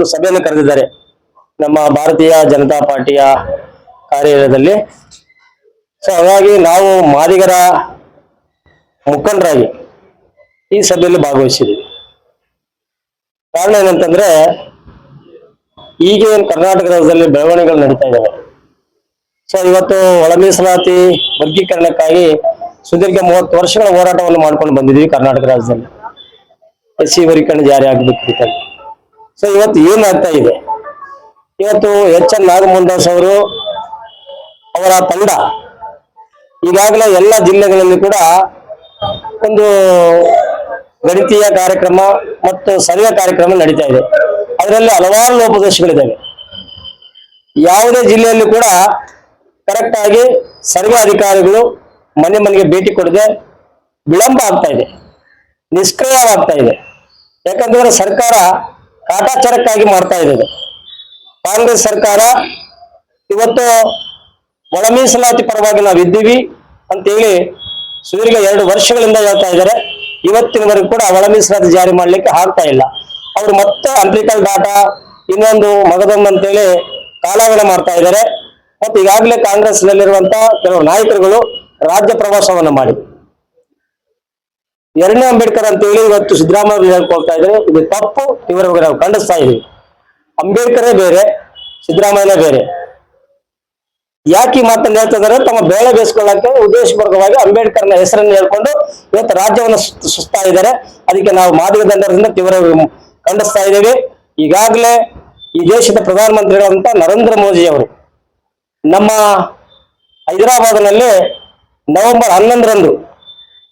ಒಂದು ಸಭೆಯನ್ನು ಕರೆದಿದ್ದಾರೆ. ನಮ್ಮ ಭಾರತೀಯ ಜನತಾ ಪಾರ್ಟಿಯ ಕಾರ್ಯಾಲಯದಲ್ಲಿ. ಸೊ ಹಾಗಾಗಿ ನಾವು ಮಾದಿಗರ ಮುಖಂಡರಾಗಿ ಈ ಸಭೆಯಲ್ಲಿ ಭಾಗವಹಿಸಿದ್ದೀವಿ. ಕಾರಣ ಏನಂತಂದ್ರೆ ಈಗ ಏನು ಕರ್ನಾಟಕ ರಾಜ್ಯದಲ್ಲಿ ಬೆಳವಣಿಗೆಗಳು ನಡೀತಾ ಇದ್ದಾವೆ ಸೊ ಇವತ್ತು ಒಳ ಮೀಸಲಾತಿ ವರ್ಗೀಕರಣಕ್ಕಾಗಿ ಸುದೀರ್ಘ ಮೂವತ್ತು ವರ್ಷಗಳ ಹೋರಾಟವನ್ನು ಮಾಡ್ಕೊಂಡು ಬಂದಿದ್ದೀವಿ ಕರ್ನಾಟಕ ರಾಜ್ಯದಲ್ಲಿ. ಎಸ್ ಸಿ ವರ್ಗೀಕರಣ ಜಾರಿ ಆಗಬೇಕು ಸೊ ಇವತ್ತು ಏನಾಗ್ತಾ ಇದೆ? ಇವತ್ತು ಎಚ್ ಎನ್ ನಾಗಮೋಹನ್ ಅವರು ಅವರ ತಂಡ ಈಗಾಗಲೇ ಎಲ್ಲ ಜಿಲ್ಲೆಗಳಲ್ಲಿ ಕೂಡ ಒಂದು ಗಣಿತೀಯ ಕಾರ್ಯಕ್ರಮ ಮತ್ತು ಸರ್ವೆ ಕಾರ್ಯಕ್ರಮ ನಡೀತಾ ಇದೆ. ಅದರಲ್ಲಿ ಹಲವಾರು ಲೋಪದೋಷಗಳಿದ್ದಾವೆ. ಯಾವುದೇ ಜಿಲ್ಲೆಯಲ್ಲಿ ಕೂಡ ಕರೆಕ್ಟ್ ಆಗಿ ಸರ್ವೆ ಅಧಿಕಾರಿಗಳು ಮನೆ ಮನೆಗೆ ಭೇಟಿ ಕೊಡದೆ ವಿಳಂಬ ಆಗ್ತಾ ಇದೆ. ನಿಷ್ಕ್ರಿಯವಾಗ್ತಾ ಇದೆ. ಯಾಕಂದ್ರೆ ಸರ್ಕಾರ ಕಾಟಾಚಾರಕ್ಕಾಗಿ ಮಾಡ್ತಾ ಇದ್ದಾರೆ ಇದು. ಕಾಂಗ್ರೆಸ್ ಸರ್ಕಾರ ಇವತ್ತು ಒಳ ಮೀಸಲಾತಿ ಪರವಾಗಿ ನಾವು ಇದ್ದೀವಿ ಅಂತೇಳಿ ಸುದೀರ್ಘ ಎರಡು ವರ್ಷಗಳಿಂದ ಹೇಳ್ತಾ ಇದ್ದಾರೆ. ಇವತ್ತಿನವರೆಗೂ ಕೂಡ ಒಳ ಮೀಸಲಾತಿ ಜಾರಿ ಮಾಡಲಿಕ್ಕೆ ಆಗ್ತಾ ಇಲ್ಲ. ಅವರು ಮತ್ತೆ ಅಂಪ್ಲಿಕಲ್ ಡಾಟಾ, ಇನ್ನೊಂದು ಮಗದೊಂದು ಅಂತೇಳಿ ಕಾಲಾವಣೆ ಮಾಡ್ತಾ ಇದ್ದಾರೆ. ಮತ್ತು ಈಗಾಗಲೇ ಕಾಂಗ್ರೆಸ್ನಲ್ಲಿರುವಂತಹ ಕೆಲವು ನಾಯಕರುಗಳು ರಾಜ್ಯ ಪ್ರವಾಸವನ್ನು ಮಾಡಿ. ಎರಡನೇ ಅಂಬೇಡ್ಕರ್ ಅಂತೇಳಿ ಇವತ್ತು ಸಿದ್ದರಾಮಯ್ಯ ಹೇಳ್ಕೊಳ್ತಾ ಇದ್ರೆ, ಇದು ತಪ್ಪು ಇವರಿಗೆ ನಾವು ಖಂಡಿಸ್ತಾ ಇದೀವಿ. ಅಂಬೇಡ್ಕರೇ ಬೇರೆ, ಸಿದ್ದರಾಮಯ್ಯನೇ ಬೇರೆ. ಯಾಕೆ ಮಾತನ್ನ ಹೇಳ್ತಾ ತಮ್ಮ ಬೇಳೆ ಬೇಯಿಸ್ಕೊಳ್ಳಕ್ಕೆ ಉದ್ದೇಶಪೂರ್ವಕವಾಗಿ ಅಂಬೇಡ್ಕರ್ನ ಹೆಸರನ್ನು ಹೇಳ್ಕೊಂಡು ಇವತ್ತು ರಾಜ್ಯವನ್ನು ಸುತ್- ಸುಸ್ತಾ ಇದ್ದಾರೆ. ಅದಕ್ಕೆ ನಾವು ಮಾದಿಗ ದಂಡದಿಂದ ತೀವ್ರ ಖಂಡಿಸ್ತಾ ಇದ್ದೇವೆ. ಈಗಾಗಲೇ ಈ ದೇಶದ ಪ್ರಧಾನಮಂತ್ರಿಗಳಂತ ನರೇಂದ್ರ ಮೋದಿ ಅವರು ನಮ್ಮ ಹೈದರಾಬಾದ್ನಲ್ಲಿ ನವೆಂಬರ್ ಹನ್ನೊಂದರಂದು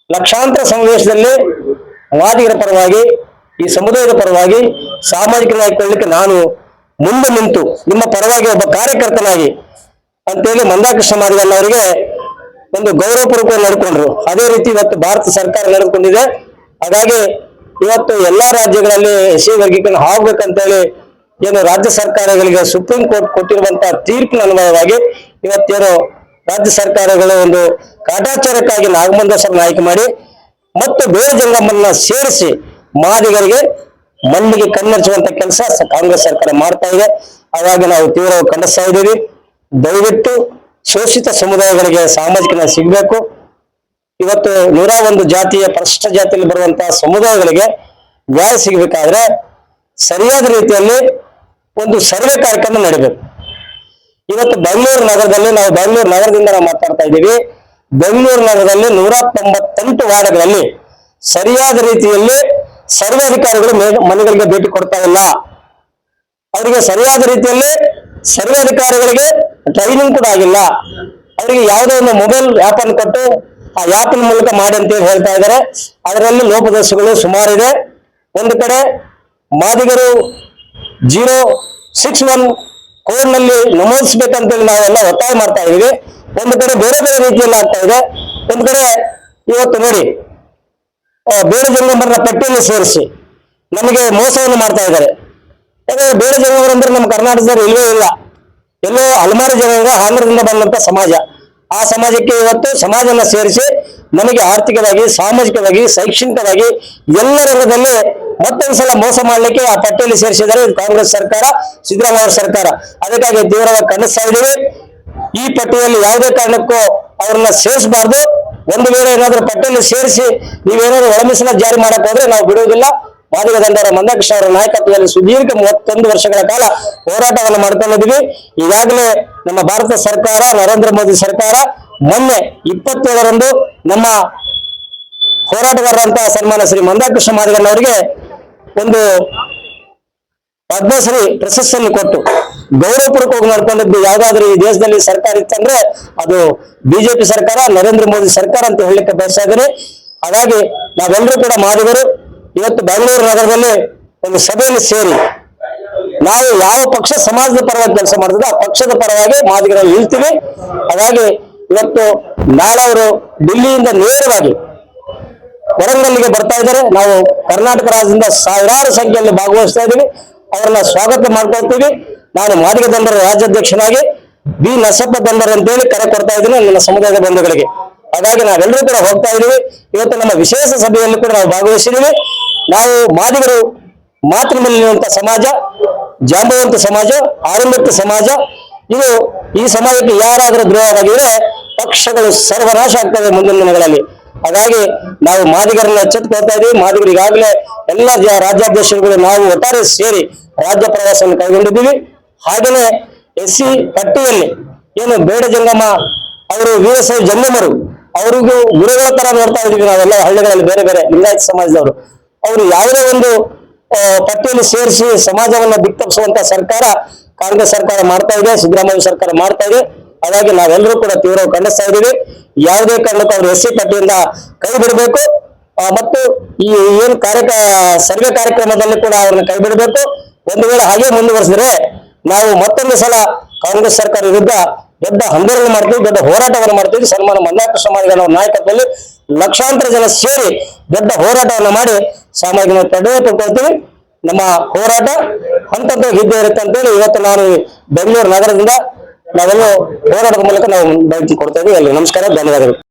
ಲಕ್ಷಾಂತರ ಸಮಾವೇಶದಲ್ಲಿ ವಾದಿಗರ ಪರವಾಗಿ, ಈ ಸಮುದಾಯದ ಪರವಾಗಿ ಸಾಮಾಜಿಕ ನ್ಯಾಯ ನಾನು ಮುಂದೆ ನಿಂತು, ನಿಮ್ಮ ಪರವಾಗಿ ಒಬ್ಬ ಕಾರ್ಯಕರ್ತನಾಗಿ ಅಂತೇಳಿ ಮಂದಾಕೃಷ್ಣ ಮಾದಿಗಲ್ಲ ಅವರಿಗೆ ಒಂದು ಗೌರವಪೂರ್ವಕ ನಡ್ಕೊಂಡ್ರು. ಅದೇ ರೀತಿ ಇವತ್ತು ಭಾರತ ಸರ್ಕಾರ ನಡೆದುಕೊಂಡಿದೆ ಹಾಗಾಗಿ ಇವತ್ತು ಎಲ್ಲಾ ರಾಜ್ಯಗಳಲ್ಲಿ ಎಸ್ ಸಿ ವರ್ಗೀಕರಣ ಆಗ್ಬೇಕಂತೇಳಿ ಏನು ರಾಜ್ಯ ಸರ್ಕಾರಗಳಿಗೆ ಸುಪ್ರೀಂ ಕೋರ್ಟ್ ಕೊಟ್ಟಿರುವಂತಹ ತೀರ್ಪಿನ ಅನ್ವಯವಾಗಿ ಇವತ್ತೇನು ರಾಜ್ಯ ಸರ್ಕಾರಗಳು ಒಂದು ಕಾಟಾಚಾರಕ್ಕಾಗಿ ನಾಗಮಂದೇಶ್ವರನ ಆಯ್ಕೆ ಮಾಡಿ ಮತ್ತು ಬೇರೆ ಜಂಗಮನ್ನ ಸೇರಿಸಿ ಮಾದಿಗರಿಗೆ ಮಲ್ಲಿಗೆ ಕಣ್ಣರಿಸುವಂತ ಕೆಲಸ ಕಾಂಗ್ರೆಸ್ ಸರ್ಕಾರ ಮಾಡ್ತಾ ಇದೆ. ಹಾಗಾಗಿ ನಾವು ತೀವ್ರವಾಗಿ ಖಂಡಿಸ್ತಾ ಇದ್ದೀವಿ. ದಯವಿಟ್ಟು ಶೋಷಿತ ಸಮುದಾಯಗಳಿಗೆ ಸಾಮಾಜಿಕ ನ್ಯಾಯ ಸಿಗಬೇಕು. ಇವತ್ತು ನೂರ ಒಂದು ಜಾತಿಯ ಪರಿಷ್ಟ ಜಾತಿಯಲ್ಲಿ ಬರುವಂತಹ ಸಮುದಾಯಗಳಿಗೆ ನ್ಯಾಯ ಸಿಗಬೇಕಾದ್ರೆ ಸರಿಯಾದ ರೀತಿಯಲ್ಲಿ ಒಂದು ಸರ್ವೆ ಕಾರ್ಯಕ್ರಮ ನಡೀಬೇಕು. ಇವತ್ತು ಬೆಂಗಳೂರು ನಗರದಲ್ಲಿ ನಾವು ಬೆಂಗಳೂರು ನಗರದಿಂದ ನಾವು ಮಾತಾಡ್ತಾ ಇದ್ದೀವಿ. ಬೆಂಗಳೂರು ನಗರದಲ್ಲಿ ನೂರ ತೊಂಬತ್ತೆಂಟು ವಾರ್ಡ್ಗಳಲ್ಲಿ ಸರಿಯಾದ ರೀತಿಯಲ್ಲಿ ಸರ್ವೆ ಅಧಿಕಾರಿಗಳು ಮನೆಗಳಿಗೆ ಭೇಟಿ ಕೊಡ್ತಾ ಇಲ್ಲ. ಅವರಿಗೆ ಸರಿಯಾದ ರೀತಿಯಲ್ಲಿ ಸರ್ವೆ ಅಧಿಕಾರಿಗಳಿಗೆ ಟ್ರೈನಿಂಗ್ ಕೂಡ ಆಗಿಲ್ಲ. ಅವರಿಗೆ ಯಾವುದೋ ಒಂದು ಮೊಬೈಲ್ ಆ್ಯಪ್ ಅನ್ನು ಕೊಟ್ಟು ಆ ಆ್ಯಪಿನ ಮೂಲಕ ಮಾಡಿ ಅಂತ ಹೇಳಿ ಹೇಳ್ತಾ ಇದ್ದಾರೆ. ಅದರಲ್ಲಿ ಲೋಪದೋಷಗಳು ಸುಮಾರಿದೆ. ಒಂದು ಕಡೆ ಮಾದಿಗರು ಜೀರೋ ಸಿಕ್ಸ್ ಒನ್ ಕೋಡ್ನಲ್ಲಿ ನಮೂದಿಸ್ಬೇಕಂತೇಳಿ ನಾವೆಲ್ಲ ಒತ್ತಾಯ ಮಾಡ್ತಾ ಇದೀವಿ ಒಂದು ಕಡೆ ಬೇರೆ ಬೇರೆ ರೀತಿಯಲ್ಲಿ ಆಗ್ತಾ ಇದೆ. ಒಂದು ಕಡೆ ಇವತ್ತು ನೋಡಿ ಬೇಡ ಬೇರೆ ಜಂಗಮರನ್ನ ಪಟ್ಟಿಯಲ್ಲಿ ಸೇರಿಸಿ ನಮಗೆ ಮೋಸವನ್ನು ಮಾಡ್ತಾ ಇದ್ದಾರೆ. ಯಾಕಂದ್ರೆ ಬೇರೆ ಜನಾಂಗರು ಅಂದ್ರೆ ನಮ್ಮ ಕರ್ನಾಟಕದಲ್ಲಿ ಇಲ್ಲವೇ ಇಲ್ಲ. ಎಲ್ಲೋ ಹಲವಾರು ಜನಾಂಗ ಆಂಧ್ರದಿಂದ ಬಂದಂತ ಸಮಾಜ. ಆ ಸಮಾಜಕ್ಕೆ ಇವತ್ತು ಸಮಾಜನ ಸೇರಿಸಿ ನಮಗೆ ಆರ್ಥಿಕವಾಗಿ, ಸಾಮಾಜಿಕವಾಗಿ, ಶೈಕ್ಷಣಿಕವಾಗಿ ಎಲ್ಲ ರಂಗದಲ್ಲಿ ಮತ್ತೊಂದ್ಸಲ ಮೋಸ ಮಾಡಲಿಕ್ಕೆ ಆ ಪಟ್ಟಿಯಲ್ಲಿ ಸೇರಿಸಿದರೆ ಕಾಂಗ್ರೆಸ್ ಸರ್ಕಾರ, ಸಿದ್ದರಾಮಯ್ಯ ಸರ್ಕಾರ. ಅದಕ್ಕಾಗಿ ತೀವ್ರವಾಗಿ ಖಂಡಿಸ್ತಾ ಇದ್ದೀವಿ. ಈ ಪಟ್ಟಿಯಲ್ಲಿ ಯಾವುದೇ ಕಾರಣಕ್ಕೂ ಅವ್ರನ್ನ ಸೇರಿಸಬಾರ್ದು. ಒಂದು ವೇಳೆ ಏನಾದ್ರೂ ಪಟ್ಟಿಯಲ್ಲಿ ಸೇರಿಸಿ ನೀವೇನಾದ್ರೂ ಒಳಮಿಸಲ ಜಾರಿ ಮಾಡಕ್ ಹೋದ್ರೆ ನಾವು ಬಿಡುವುದಿಲ್ಲ. ಮಾದಿಗ ದಂಡರ ಮಂದಕೃಷ್ಣ ಅವರ ನಾಯಕತ್ವದಲ್ಲಿ ಸುದೀರ್ಘ ಮೂವತ್ತೊಂದು ವರ್ಷಗಳ ಕಾಲ ಹೋರಾಟವನ್ನು ಮಾಡ್ಕೊಂಡಿದ್ವಿ ಈಗಾಗಲೇ ನಮ್ಮ ಭಾರತ ಸರ್ಕಾರ, ನರೇಂದ್ರ ಮೋದಿ ಸರ್ಕಾರ ಮೊನ್ನೆ ಇಪ್ಪತ್ತೇಳರಂದು ನಮ್ಮ ಹೋರಾಟಗಾರರಂತಹ ಸನ್ಮಾನ ಶ್ರೀ ಮಂದಾಕೃಷ್ಣ ಮಾದಿಗಣ್ಣ ಅವರಿಗೆ ಒಂದು ಪದ್ಮಶ್ರೀ ಪ್ರಶಸ್ತಿಯನ್ನು ಕೊಟ್ಟು ಗೌರವಪೂರ್ವಕವಾಗಿ ನಡ್ಕೊಂಡಿದ್ದು ಯಾವ್ದಾದ್ರು ಈ ದೇಶದಲ್ಲಿ ಸರ್ಕಾರ ಇತ್ತಂದ್ರೆ ಅದು ಬಿಜೆಪಿ ಸರ್ಕಾರ, ನರೇಂದ್ರ ಮೋದಿ ಸರ್ಕಾರ ಅಂತ ಹೇಳಲಿಕ್ಕೆ ಬಯಸ್ತಾ ಇದ್ದೀನಿ ಹಾಗಾಗಿ ನಾವೆಲ್ಲರೂ ಕೂಡ ಮಾದಿಗರು ಇವತ್ತು ಬೆಂಗಳೂರು ನಗರದಲ್ಲಿ ಒಂದು ಸಭೆಯಲ್ಲಿ ಸೇರಿ ನಾವು ಯಾವ ಪಕ್ಷ ಸಮಾಜದ ಪರವಾಗಿ ಕೆಲಸ ಮಾಡಿದ್ರು ಆ ಪಕ್ಷದ ಪರವಾಗಿ ಮಾದಿಗರಲ್ಲಿ ನಿಲ್ತೀವಿ. ಹಾಗಾಗಿ ಇವತ್ತು ನಾಳೆ ಅವರು ಡಿಲ್ಲಿಯಿಂದ ನೇರವಾಗಿ ವರಂಗಲ್ಲಿಗೆ ಬರ್ತಾ ಇದ್ದಾರೆ. ನಾವು ಕರ್ನಾಟಕ ರಾಜ್ಯದಿಂದ ಸಾವಿರಾರು ಸಂಖ್ಯೆಯಲ್ಲಿ ಭಾಗವಹಿಸ್ತಾ ಇದ್ದೀವಿ. ಅವರನ್ನ ಸ್ವಾಗತ ಮಾಡ್ಕೊಳ್ತೀವಿ ನಾನು ಮಾದಿಗ ದಂಡರ ರಾಜ್ಯಾಧ್ಯಕ್ಷನಾಗಿ ಬಿ ನಸಪ್ಪ ದಂಡರ್ ಅಂತೇಳಿ ಕರೆ ಕೊಡ್ತಾ ಇದ್ದೀನಿ ನನ್ನ ಸಮುದಾಯದ ಬಂಧುಗಳಿಗೆ. ಹಾಗಾಗಿ ನಾವೆಲ್ಲರೂ ಕೂಡ ಹೋಗ್ತಾ ಇದ್ದೀವಿ. ಇವತ್ತು ನಮ್ಮ ವಿಶೇಷ ಸಭೆಯಲ್ಲಿ ಕೂಡ ನಾವು ಭಾಗವಹಿಸಿದ್ದೀವಿ. ನಾವು ಮಾದಿಗರು ಮಾತೃ ಮೇಲಿರುವಂತ ಸಮಾಜ, ಜಾಂಬವಂತ ಸಮಾಜ ಆರಂಭಿಕ ಸಮಾಜ. ಇದು ಈ ಸಮಾಜಕ್ಕೆ ಯಾರಾದರೂ ದ್ರೋಹವಾಗಿದ್ರೆ ಪಕ್ಷಗಳು ಸರ್ವನಾಶ ಆಗ್ತವೆ ಮುಂದಿನ ದಿನಗಳಲ್ಲಿ. ಹಾಗಾಗಿ ನಾವು ಮಾದಿಗರನ್ನ ಎಚ್ಚೆತ್ಕೊಳ್ತಾ ಇದೀವಿ. ಮಾದಿಗರು ಈಗಾಗಲೇ ಎಲ್ಲ ರಾಜ್ಯಾಧ್ಯಕ್ಷರುಗಳು ನಾವು ಒಟ್ಟಾರೆ ಸೇರಿ ರಾಜ್ಯ ಪ್ರವಾಸವನ್ನು ಕೈಗೊಂಡಿದ್ದೀವಿ. ಹಾಗೆಯೇ ಎಸ್ ಸಿ ಪಟ್ಟಿಯಲ್ಲಿ ಏನು ಬೇಡ ಜಂಗಮ್ಮ ಅವರು ವೀರಶೈವ ಜಂಗಮರು ಅವರಿಗೂ ಗುರುಗಳ ತರ ನೋಡ್ತಾ ಇದೀವಿ ನಾವೆಲ್ಲ ಹಳ್ಳಿಗಳಲ್ಲಿ ಬೇರೆ ಬೇರೆ ಲಿಂಗಾಯತ ಸಮಾಜದವರು. ಅವರು ಯಾವುದೇ ಒಂದು ಪಟ್ಟಿಯಲ್ಲಿ ಸೇರಿಸಿ ಸಮಾಜವನ್ನ ದಿಕ್ತಪ್ಪಿಸುವಂತ ಸರ್ಕಾರ ಕಾಂಗ್ರೆಸ್ ಸರ್ಕಾರ ಮಾಡ್ತಾ ಇದೆ, ಸಿದ್ದರಾಮಯ್ಯ ಸರ್ಕಾರ ಮಾಡ್ತಾ ಇದೆ. ಹಾಗಾಗಿ ನಾವೆಲ್ಲರೂ ಕೂಡ ತೀವ್ರ ಖಂಡಿಸ್ತಾ ಇದ್ದೀವಿ. ಯಾವುದೇ ಕಾರಣಕ್ಕೂ ಅವರು ಎಸ್ ಸಿ ಪಟ್ಟಿಯಿಂದ ಕೈ ಬಿಡಬೇಕು. ಮತ್ತು ಈ ಏನು ಕಾರ್ಯ ಸರ್ವೆ ಕಾರ್ಯಕ್ರಮದಲ್ಲಿ ಕೂಡ ಅವ್ರನ್ನ ಕೈ ಬಿಡಬೇಕು. ಒಂದು ವೇಳೆ ಹಾಗೆ ಮುಂದುವರೆಸಿದ್ರೆ ನಾವು ಮತ್ತೊಂದು ಸಲ ಕಾಂಗ್ರೆಸ್ ಸರ್ಕಾರ ವಿರುದ್ಧ ದೊಡ್ಡ ಆಂದೋಲನ ಮಾಡ್ತೀವಿ, ದೊಡ್ಡ ಹೋರಾಟವನ್ನು ಮಾಡ್ತೀವಿ. ಸನ್ಮಾನ ಮಲ್ಲಾಕೃಷ್ಣ ಮಾದಿಗನ ಅವರ ನಾಯಕತ್ವದಲ್ಲಿ ಲಕ್ಷಾಂತರ ಜನ ಸೇರಿ ದೊಡ್ಡ ಹೋರಾಟವನ್ನು ಮಾಡಿ ಸಾಮಾಜಿಕ ಪಡ್ಕೊಳ್ತೀವಿ ನಮ್ಮ ಹೋರಾಟ ಹಂತ ಇದ್ದೇ ಇರುತ್ತೆ ಅಂತೇಳಿ ಇವತ್ತು ನಾನು ಬೆಂಗಳೂರು ನಗರದಿಂದ ನಾವೆಲ್ಲ ಹೋರಾಟದ ಮೂಲಕ ನಾವು ಮಾಹಿತಿ ಕೊಡ್ತಾ ಇದ್ದೀವಿ ಅಲ್ಲಿ ನಮಸ್ಕಾರ ಧನ್ಯವಾದಗಳು.